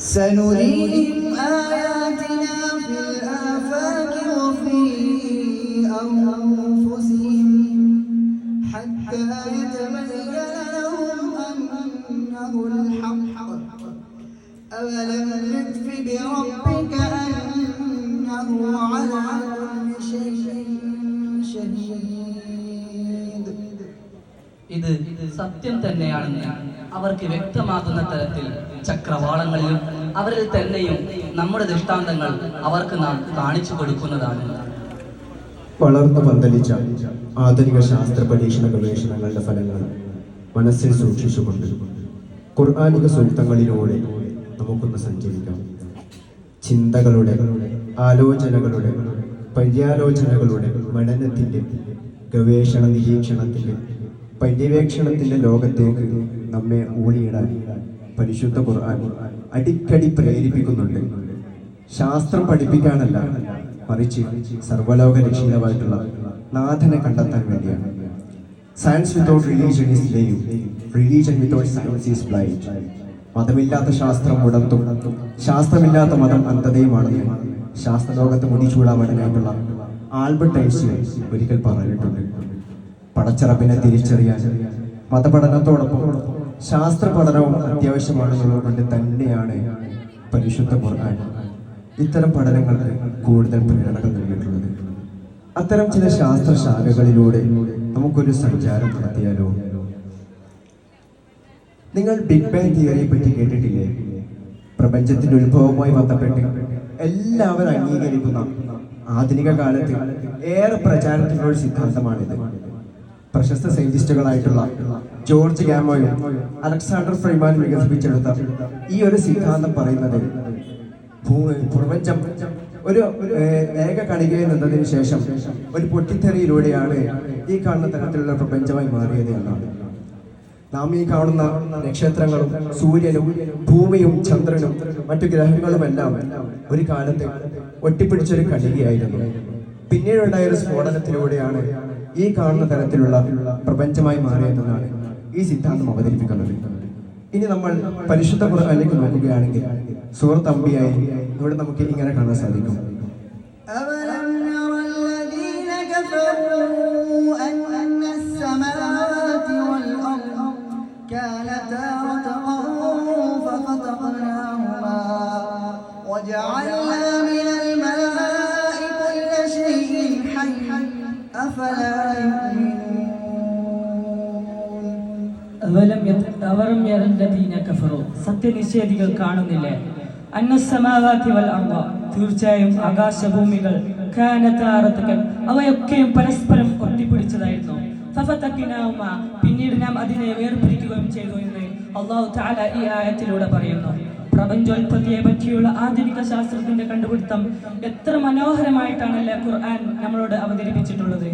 سنريهم آياتنا في الآفاق وفي أنفسهم حتى يتبين لهم أنه الحق. أولم يكف بربك أنه على ഇത് സത്യം തന്നെയാണെന്ന് അവർക്ക് വ്യക്തമാകുന്ന തരത്തിൽ ചക്രവാളങ്ങളിലും അവരിൽ തന്നെയും നമ്മുടെ ദൃഷ്ടാന്തങ്ങൾ അവർക്ക് നാം കാണിച്ചു കൊടുക്കുന്നതാണ്. വളർന്നു പന്തലിച്ച ആധുനിക ശാസ്ത്ര പരീക്ഷണ ഗവേഷണങ്ങളുടെ ഫലങ്ങൾ മനസ്സിൽ സൂക്ഷിച്ചുകൊണ്ട് ഖുർആാനിക സൂക്തങ്ങളിലൂടെ നമുക്കൊന്ന് സഞ്ചരിക്കാം. ചിന്തകളുടെ ആലോചനകളുടെ പര്യാലോചനകളുടെ മനനത്തിന്റെ ഗവേഷണ നിരീക്ഷണത്തിന്റെ പര്യവേക്ഷണത്തിന്റെ ലോകത്തേക്ക് നമ്മെ ഊളിയിടാൻ പരിശുദ്ധ ഖുർആൻ അടിക്കടി പ്രേരിപ്പിക്കുന്നുണ്ട്. ശാസ്ത്രം പഠിപ്പിക്കാനല്ല മറിച്ച് സർവലോക രക്ഷിതാവായിട്ടുള്ള നാഥനെ കണ്ടെത്താൻ വേണ്ടിയാണ്. Science without religion is live religion without science is blind മതമില്ലാത്ത ശാസ്ത്രം ഉടത്തും ശാസ്ത്രമില്ലാത്ത മതം അന്ധതയുമാണെന്ന് ശാസ്ത്രലോകത്ത് മുടിച്ചൂടാവാനായിട്ടുള്ള ആൽബർട്ട് ഐൻസ്റ്റീൻ ഒരിക്കൽ പറഞ്ഞിട്ടുണ്ട്. പടച്ചറപ്പിനെ തിരിച്ചറിയാൻ. മതപഠനത്തോടൊപ്പം ശാസ്ത്ര പഠനവും അത്യാവശ്യമാണെന്നുള്ളത് കൊണ്ട് തന്നെയാണ് പരിശുദ്ധ ഖുർആൻ ഇത്തരം പഠനങ്ങൾക്ക് കൂടുതൽ പ്രേരണകൾ നൽകിയിട്ടുള്ളത്. അത്തരം ചില ശാസ്ത്ര ശാഖകളിലൂടെ നമുക്കൊരു സഞ്ചാരം നടത്തിയാലോ? നിങ്ങൾ ബിഗ് ബാങ് തിയറിയെ പറ്റി കേട്ടിട്ടില്ലേ? പ്രപഞ്ചത്തിന്റെ ഉത്ഭവവുമായി ബന്ധപ്പെട്ട് എല്ലാവരും അംഗീകരിക്കുന്ന ആധുനിക കാലത്ത് ഏറെ പ്രചാരത്തിലുള്ള സിദ്ധാന്തമാണിത്. പ്രശസ്ത സയന്റിസ്റ്റുകളായിട്ടുള്ള ജോർജ് ഗാമോയും അലക്സാണ്ടർ ഫ്രൈമാനും വികസിപ്പിച്ചെടുത്ത ഈ ഒരു സിദ്ധാന്തം പറയുന്നത് പ്രപഞ്ചം ഒരു ഏക കണികയിൽ നിന്നതിന് ശേഷം ഒരു പൊട്ടിത്തെറിയിലൂടെയാണ് ഈ കാണുന്ന തരത്തിലുള്ള പ്രപഞ്ചമായി മാറിയത് എന്നാണ്. നാം ഈ കാണുന്ന നക്ഷത്രങ്ങളും സൂര്യനും ഭൂമിയും ചന്ദ്രനും മറ്റു ഗ്രഹങ്ങളും എല്ലാം ഒരു കാലത്ത് ഒട്ടിപ്പിടിച്ചൊരു കണികയായിരുന്നു. പിന്നീടുണ്ടായ ഒരു സ്ഫോടനത്തിലൂടെയാണ് ഈ കാണുന്ന തരത്തിലുള്ള പ്രപഞ്ചമായി മാറിയതെന്നാണ് ഈ സിദ്ധാന്തം അവതരിപ്പിക്കുന്നത് ഇനി നമ്മൾ പരിശുദ്ധ ഖുർആനിലേക്ക് നോക്കുകയാണെങ്കിൽ സൂറത്ത് അമ്പിയായി ഇവിടെ നമുക്ക് ഇങ്ങനെ കാണാൻ സാധിക്കും أولم ير الذين كفروا أن السماوات والأرض كانتا رتقا ففتقناهما وجعلنا അവരം സത്യനിഷേധികൾ കാണുന്നില്ലേ. അന്നസമാവാതി വൽ അർള തീർച്ചയായും ആകാശഭൂമികൾ അവയൊക്കെയും പരസ്പരം ഒട്ടിപ്പിടിച്ചതായിരുന്നു. പിന്നീട് നാം അതിനെ വേർപിരിക്കുകയും ചെയ്തു എന്ന് അള്ളാഹു താല ഈ ആയത്തിലൂടെ പറയുന്നു. പ്രപഞ്ചോൽപത്തിയെ പറ്റിയുള്ള ആധുനിക ശാസ്ത്രത്തിന്റെ കണ്ടുപിടുത്തം എത്ര മനോഹരമായിട്ടാണല്ലേ ഖുർആൻ നമ്മളോട് അവതരിപ്പിച്ചിട്ടുള്ളത്.